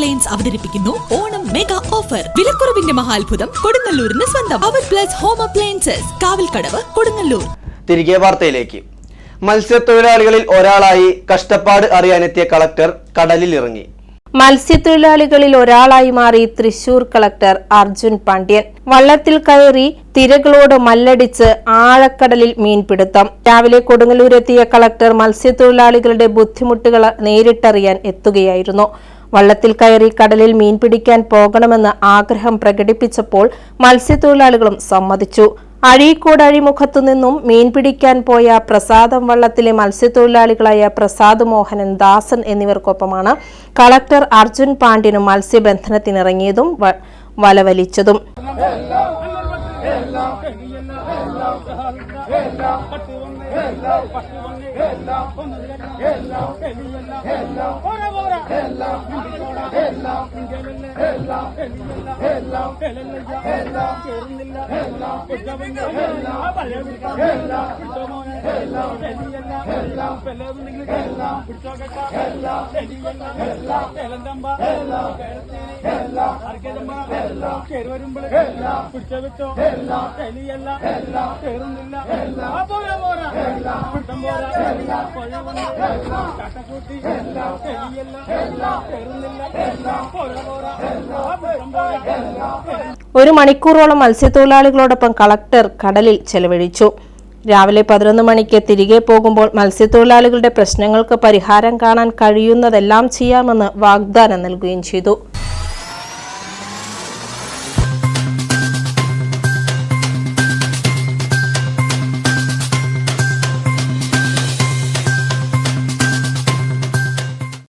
Appliance അവതരിപ്പിക്കുന്നു. Onam mega offer വിലക്കുറവിന്റെ മഹാത്ഭുതം കൊടുങ്ങല്ലൂരിന് സ്വന്തം. അവർ plus home appliances Kavalkadavu Kodungallur. തിരികെ വാർത്തയിലേക്ക്. മത്സ്യത്തൊഴിലാളികളിൽ ഒരാളായി കഷ്ടപ്പാട് അറിയാനെത്തിയ കളക്ടർ കടലിൽ ഇറങ്ങി മത്സ്യത്തൊഴിലാളികളിൽ ഒരാളായി മാറി തൃശൂർ കളക്ടർ അർജുൻ പാണ്ഡ്യൻ. വള്ളത്തിൽ കയറി തിരകളോട് മല്ലടിച്ച് ആഴക്കടലിൽ മീൻപിടുത്തം. രാവിലെ കൊടുങ്ങല്ലൂരെത്തിയ കളക്ടർ മത്സ്യത്തൊഴിലാളികളുടെ ബുദ്ധിമുട്ടുകൾ നേരിട്ടറിയാൻ എത്തുകയായിരുന്നു. വള്ളത്തിൽ കയറി കടലിൽ മീൻ പിടിക്കാൻ പോകണമെന്ന് ആഗ്രഹം പ്രകടിപ്പിച്ചപ്പോൾ മത്സ്യത്തൊഴിലാളികളും സമ്മതിച്ചു. അഴീക്കോട് അഴിമുഖത്തു നിന്നും മീൻ പിടിക്കാൻ പോയ പ്രസാദം വള്ളത്തിലെ മത്സ്യത്തൊഴിലാളികളായ പ്രസാദ് മോഹനൻ ദാസൻ എന്നിവർക്കൊപ്പമാണ് കളക്ടർ അർജുൻ പാണ്ഡ്യനും മത്സ്യബന്ധനത്തിനിറങ്ങിയതും പത്ത് ഒന്ന് പത്ത് ഒന്ന് ഒന്ന് എല്ലാം എല്ലാം പോരാ പോരാ എല്ലാം എല്ലാം എല്ലാം എല്ലാം എല്ലാം ചേർന്നില്ല പിടിച്ചോക്കട്ട എല്ലാം എല്ലാം എല്ലാം എല്ലാം ഒരു മണിക്കൂറോളം മത്സ്യത്തൊഴിലാളികളോടൊപ്പം കളക്ടർ കടലിൽ ചെലവഴിച്ചു. രാവിലെ പതിനൊന്ന് മണിക്ക് തിരികെ പോകുമ്പോൾ മത്സ്യത്തൊഴിലാളികളുടെ പ്രശ്നങ്ങൾക്ക് പരിഹാരം കാണാൻ കഴിയുന്നതെല്ലാം ചെയ്യാമെന്ന് വാഗ്ദാനം നൽകുകയും ചെയ്തു.